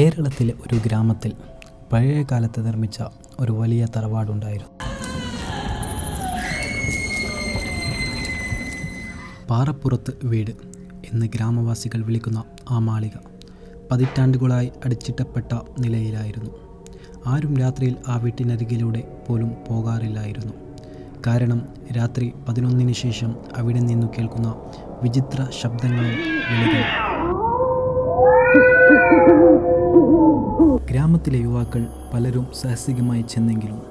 കേരളത്തിലെ ഒരു ഗ്രാമത്തിൽ പഴയ കാലത്ത് നിർമ്മിച്ച ഒരു വലിയ തറവാടുണ്ടായിരുന്നു. പാറപ്പുറത്ത് വീട് എന്ന് ഗ്രാമവാസികൾ വിളിക്കുന്ന ആ മാളിക പതിറ്റാണ്ടുകളായി അടിച്ചിട്ടപ്പെട്ട നിലയിലായിരുന്നു. ആരും രാത്രിയിൽ ആ വീട്ടിനരികിലൂടെ പോലും പോകാറില്ലായിരുന്നു. കാരണം രാത്രി പതിനൊന്നിന് ശേഷം അവിടെ നിന്നു കേൾക്കുന്ന വിചിത്ര ശബ്ദങ്ങളും വിളികളും ഗ്രാമത്തിലെ യുവാക്കൾ പലരും സാഹസികമായി ചെന്നെങ്കിലും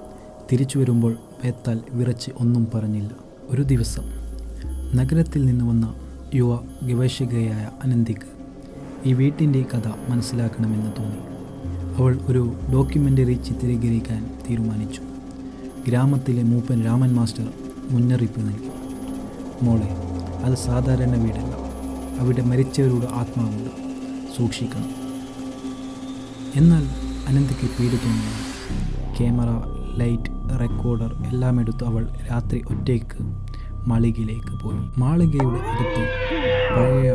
തിരിച്ചു വരുമ്പോൾ പേത്താൽ വിറച്ച് ഒന്നും പറഞ്ഞില്ല. ഒരു ദിവസം നഗരത്തിൽ നിന്ന് വന്ന യുവ ഗവേഷകയായ അനന്തിക്ക് ഈ വീട്ടിന്റെ കഥ മനസ്സിലാക്കണമെന്ന് തോന്നി. അവൾ ഒരു ഡോക്യുമെന്ററി ചിത്രീകരിക്കാൻ തീരുമാനിച്ചു. ഗ്രാമത്തിലെ മൂപ്പൻ രാമൻ മാസ്റ്റർ മുന്നറിയിപ്പ് നൽകി. മോളെ അത് സാധാരണ വീടല്ല. അവിടെ മരിച്ചവരുടെ ആത്മാവുണ്ട്. സൂക്ഷിക്കണം. എന്നാൽ അനന്തയ്ക്ക് പേടി ക്യാമറ ലൈറ്റ് റെക്കോർഡർ എല്ലാം എടുത്ത് അവൾ രാത്രി ഒറ്റയ്ക്ക് മാളികയിലേക്ക് പോയി. മാളികയുടെ അടുത്ത് പഴയ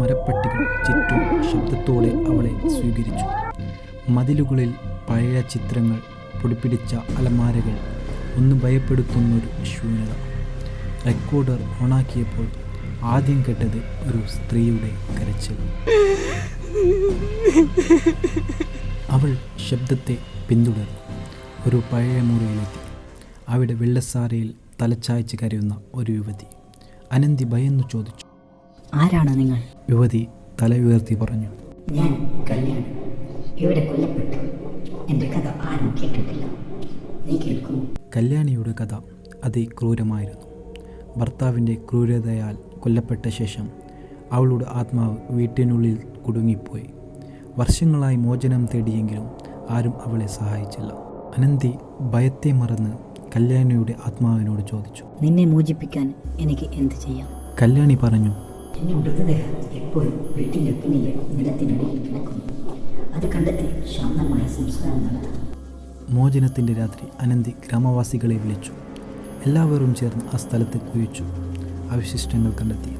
മരപ്പട്ടികൾ ചുറ്റും ശബ്ദത്തോടെ അവളെ സ്വീകരിച്ചു. മതിലുകളിൽ പഴയ ചിത്രങ്ങൾ പൊടിപ്പിടിച്ച അലമാരകൾ ഒന്ന് ഭയപ്പെടുത്തുന്നൊരു ശൂന്യത റെക്കോർഡർ ഓണാക്കിയപ്പോൾ ആദ്യം കേട്ടത് ഒരു സ്ത്രീയുടെ കരച്ചിൽ. അവൾ ശബ്ദത്തെ പിന്തുടർന്നു. ഒരു പഴയ മുറിയിലെത്തി അവിടെ വെള്ളസാരയിൽ തലച്ചായ്ച്ച് കരയുന്ന ഒരു യുവതി. അനന്തി ഭയന്നു ചോദിച്ചു. ആരാണ് നിങ്ങൾ? യുവതി തല ഉയർത്തി പറഞ്ഞു. ഞാൻ കല്യാൺ ഇവിടെ കൊല്ലപ്പെട്ടു. എന്റെ കഥ ആരും കേട്ടിട്ടില്ല. നീ കേൾക്കുമോ? കല്യാണിയുടെ കഥ അതിക്രൂരമായിരുന്നു ഭർത്താവിന്റെ ക്രൂരതയാൽ കൊല്ലപ്പെട്ട ശേഷം അവളുടെ ആത്മാവ് വീട്ടിനുള്ളിൽ കുടുങ്ങിപ്പോയി. വർഷങ്ങളായി മോചനം തേടിയെങ്കിലും ആരും അവളെ സഹായിച്ചില്ല. അനന്തി ഭയത്തെ മറന്ന് കല്യാണിയുടെ ആത്മാവിനോട് ചോദിച്ചു. നിന്നെ മോചിപ്പിക്കാൻ എനിക്ക് എന്ത് ചെയ്യാം? കല്യാണി പറഞ്ഞു എന്റെ മൃതദേഹം എപ്പോഴും വീട്ടിന്റെ പിന്നിലെ നിലത്തിനടിയിൽ കിടക്കുന്നു. അത് കണ്ടെത്തി ശാന്തമായ സംസ്കാരം മോചനത്തിന്റെ രാത്രി അനന്തി ഗ്രാമവാസികളെ വിളിച്ചു. എല്ലാവരും ചേർന്ന് ആ സ്ഥലത്ത് കുഴിച്ചു. അവശിഷ്ടങ്ങൾ കണ്ടെത്തി.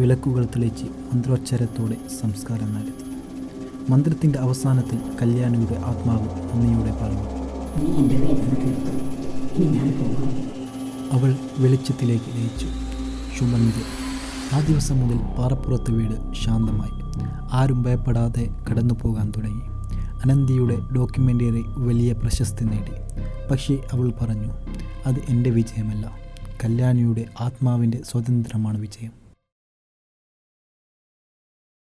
വിളക്കുകൾ തെളിച്ച് മന്ത്രോച്ചാരത്തോടെ സംസ്കാരം നടത്തി. മന്ത്രത്തിന്റെ അവസാനത്തിൽ കല്യാണിയുടെ ആത്മാവ് നന്ദിയോടെ പറഞ്ഞു അവൾ വെളിച്ചത്തിലേക്ക് ലയിച്ചു. ചുമന്നത് ആ ദിവസം മുതൽ പാറപ്പുറത്ത് വീട് ശാന്തമായി. ആരും ഭയപ്പെടാതെ കടന്നു പോകാൻ തുടങ്ങി. അനന്തിയുടെ ഡോക്യുമെന്ററി വലിയ പ്രശസ്തി നേടി. പക്ഷേ അവൾ പറഞ്ഞു അത് എന്റെ വിജയമല്ല. കല്യാണിയുടെ ആത്മാവിന്റെ സ്വാതന്ത്ര്യമാണ് വിജയം.